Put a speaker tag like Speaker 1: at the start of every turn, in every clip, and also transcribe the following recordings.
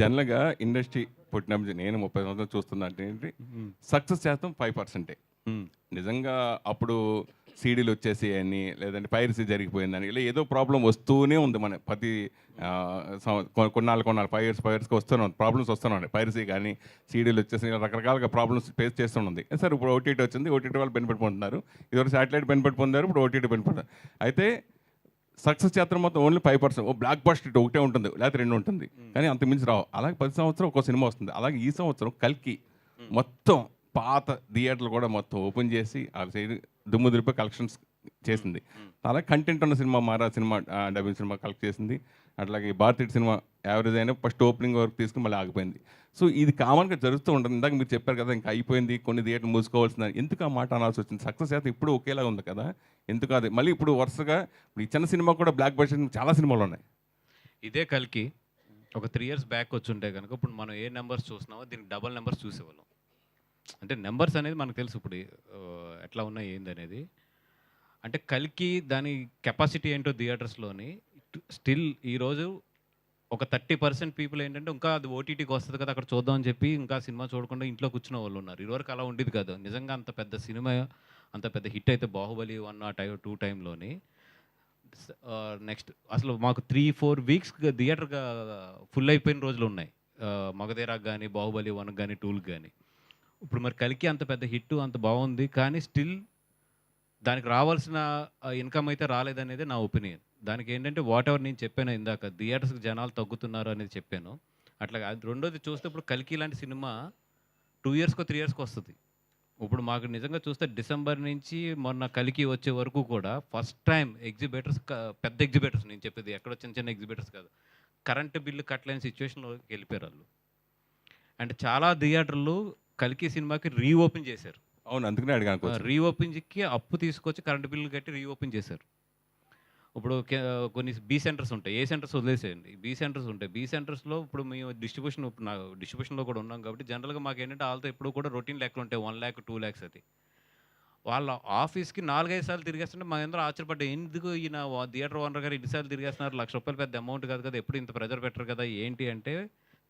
Speaker 1: జనరల్గా ఇండస్ట్రీ పుట్టినప్పుడు నేను ముప్పై సంవత్సరాలు చూస్తున్నా అంటే ఏంటి సక్సెస్ శాతం ఫైవ్ పర్సెంటే. నిజంగా అప్పుడు సీడీలు వచ్చేసి అని లేదంటే పైరసీ జరిగిపోయిందని ఇలా ఏదో ప్రాబ్లం వస్తూనే ఉంది మన ప్రతి కొన్నాళ్ళు కొన్నాళ్ళు ఫైవ్ ఇయర్స్ ఫైవ్ ఇయర్స్కి వస్తూనే ఉంది ప్రాబ్లమ్స్ వస్తూనే ఉన్నాయి. పైరసీ కానీ సీడీలు వచ్చేసి రకరకాలుగా ప్రాబ్లమ్స్ ఫేస్ చేస్తున్నది సార్ ఇప్పుడు ఓటీటీ వచ్చింది ఓటీటీ వాళ్ళు బెనిఫిట్ పొందుతున్నారు. ఇదివరకు శాటిలైట్ బెనిఫిట్ పొందారు ఇప్పుడు ఓటీటీ బెనిఫిట్ అయితే సక్సెస్ చేత్రం మొత్తం ఓన్లీ ఫైవ్ పర్సెంట్ ఓ బ్లాక్ బస్ట్ ఇటు ఒకటే ఉంటుంది లేకపోతే రెండు ఉంటుంది. కానీ అంత మించి రావు. అలాగే ప్రతి సంవత్సరం ఒక సినిమా వస్తుంది. అలాగే ఈ సంవత్సరం కల్కి మొత్తం పాత థియేటర్లు కూడా మొత్తం ఓపెన్ చేసి ఆ సైడ్ దుమ్ము దులిపి కలెక్షన్స్ చేసింది. అలాగే కంటెంట్ ఉన్న సినిమా మారా సినిమా డబ్బింగ్ సినిమా కలెక్ట్ చేసింది. అట్లాగే భారతీయ సినిమా యావరేజ్ అయినా ఫస్ట్ ఓపెనింగ్ వరకు తీసుకుని మళ్ళీ ఆగిపోయింది. సో ఇది కామన్గా జరుగుతూ ఉంటుంది. ఇందాక మీరు చెప్పారు కదా ఇంకా అయిపోయింది కొన్ని థియేటర్ మూసుకోవాల్సింది ఎందుకు ఆ మాట అనాల్సి వచ్చింది? సక్సెస్ అయితే ఇప్పుడు ఒకేలా ఉంది కదా. ఎందుకు అది? మళ్ళీ ఇప్పుడు వరుసగా ఇప్పుడు ఈ చిన్న సినిమా కూడా బ్లాక్ బస్టర్ చాలా సినిమాలు ఉన్నాయి.
Speaker 2: ఇదే కలికి ఒక త్రీ ఇయర్స్ బ్యాక్ వచ్చి ఉంటే కనుక ఇప్పుడు మనం ఏ నెంబర్స్ చూస్తున్నామో దీనికి డబల్ నెంబర్స్ చూసేవాళ్ళం. అంటే నెంబర్స్ అనేది మనకు తెలుసు ఇప్పుడు ఎట్లా ఉన్నాయి ఏంది అనేది. అంటే కలికి దాని కెపాసిటీ ఏంటో థియేటర్స్లోని స్టిల్ ఈరోజు ఒక థర్టీ పర్సెంట్ పీపుల్ ఏంటంటే ఇంకా అది ఓటీటీకి వస్తుంది కదా అక్కడ చూద్దాం అని చెప్పి ఇంకా సినిమా చూడకుండా ఇంట్లో కూర్చున్న వాళ్ళు ఉన్నారు. ఇదివరకు అలా ఉండేది కాదు. నిజంగా అంత పెద్ద సినిమా అంత పెద్ద హిట్ అయితే బాహుబలి వన్ ఆ టై టూ టైంలోని. నెక్స్ట్ అసలు మాకు త్రీ ఫోర్ వీక్స్ థియేటర్గా ఫుల్ అయిపోయిన రోజులు ఉన్నాయి. మగధీరాకు కానీ బాహుబలి వన్ కానీ టూల్కి కానీ ఇప్పుడు మరి కలికి అంత పెద్ద హిట్ అంత బాగుంది కానీ స్టిల్ దానికి రావాల్సిన ఇన్కమ్ అయితే రాలేదనేది నా ఒపీనియన్. దానికి ఏంటంటే వాట్ ఎవర్ నేను చెప్పాను ఇందాక థియేటర్స్కి జనాలు తగ్గుతున్నారు అనేది చెప్పాను. అట్లా రెండోది చూస్తే ఇప్పుడు కలికి లాంటి సినిమా టూ ఇయర్స్కో త్రీ ఇయర్స్కి వస్తుంది. ఇప్పుడు మాకు నిజంగా చూస్తే డిసెంబర్ నుంచి మొన్న కలికి వచ్చే వరకు కూడా ఫస్ట్ టైం ఎగ్జిబిటర్స్ పెద్ద ఎగ్జిబిటర్స్ నేను చెప్పేది ఎక్కడో చిన్న చిన్న ఎగ్జిబిటర్స్ కాదు. కరెంటు బిల్లు కట్టలేని సిచ్యువేషన్లో వెళ్ళిపోయారు వాళ్ళు. అండ్ చాలా థియేటర్లు కలికి సినిమాకి రీఓపెన్ చేశారు.
Speaker 1: అవును అందుకనే అడిగాను.
Speaker 2: రీఓపెన్కి అప్పు తీసుకొచ్చి కరెంటు బిల్లు కట్టి రీఓపెన్ చేశారు. ఇప్పుడు కొన్ని బీ సెంటర్స్ ఉంటాయి. ఏ సెంటర్స్ వదిలేసేయండి. బీ సెంటర్స్ ఉంటాయి. బీ సెంటర్స్లో ఇప్పుడు మేము డిస్ట్రిబ్యూషన్ నా డిస్ట్రిబ్యూషన్లో కూడా ఉన్నాం కాబట్టి జనరల్గా మాకు ఏంటంటే వాళ్ళతో ఎప్పుడు కూడా రొటీన్ లెక్కలు ఉంటాయి. వన్ ల్యాక్ టూ ల్యాక్స్ అది. వాళ్ళ ఆఫీస్కి నాలుగైదు సార్లు తిరిగేస్తుంటే మా అందరూ ఆశ్చర్యపడ్డా ఎందుకు ఈయన థియేటర్ ఓనర్ గారు ఇన్నిసార్లు తిరిగేస్తున్నారు? లక్ష రూపాయలు పెద్ద అమౌంట్ కాదు కదా ఎప్పుడు ఇంత ప్రెజర్ పెట్టరు కదా ఏంటి? అంటే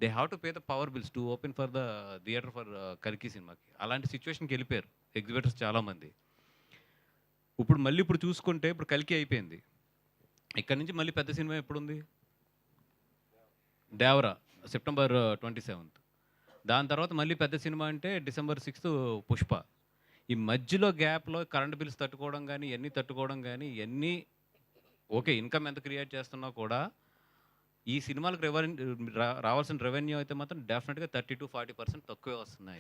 Speaker 2: they have to pay the power bills to open for the theatre for కల్కి సినిమాకి. అలాంటి సిచ్యువేషన్కి వెళ్ళిపోయారు ఎగ్జిబిటర్స్ చాలామంది. ఇప్పుడు మళ్ళీ ఇప్పుడు చూసుకుంటే ఇప్పుడు కల్కి అయిపోయింది. ఇక్కడ నుంచి మళ్ళీ పెద్ద సినిమా ఎప్పుడు ఉంది దేవరా సెప్టెంబర్ ట్వంటీ సెవెంత్. దాని తర్వాత మళ్ళీ పెద్ద సినిమా అంటే డిసెంబర్ సిక్స్త్ పుష్ప. ఈ మధ్యలో గ్యాప్లో కరెంట్ బిల్స్ తట్టుకోవడం కానీ ఇవన్నీ తట్టుకోవడం కానీ ఇవన్నీ ఓకే ఇన్కమ్ ఎంత క్రియేట్ చేస్తున్నా కూడా ఈ సినిమాలకు రెవెన్యూ రావాల్సిన రెవెన్యూ అయితే మాత్రం డెఫినెట్గా థర్టీ టు ఫార్టీ పర్సెంట్ తక్కువే వస్తున్నాయి.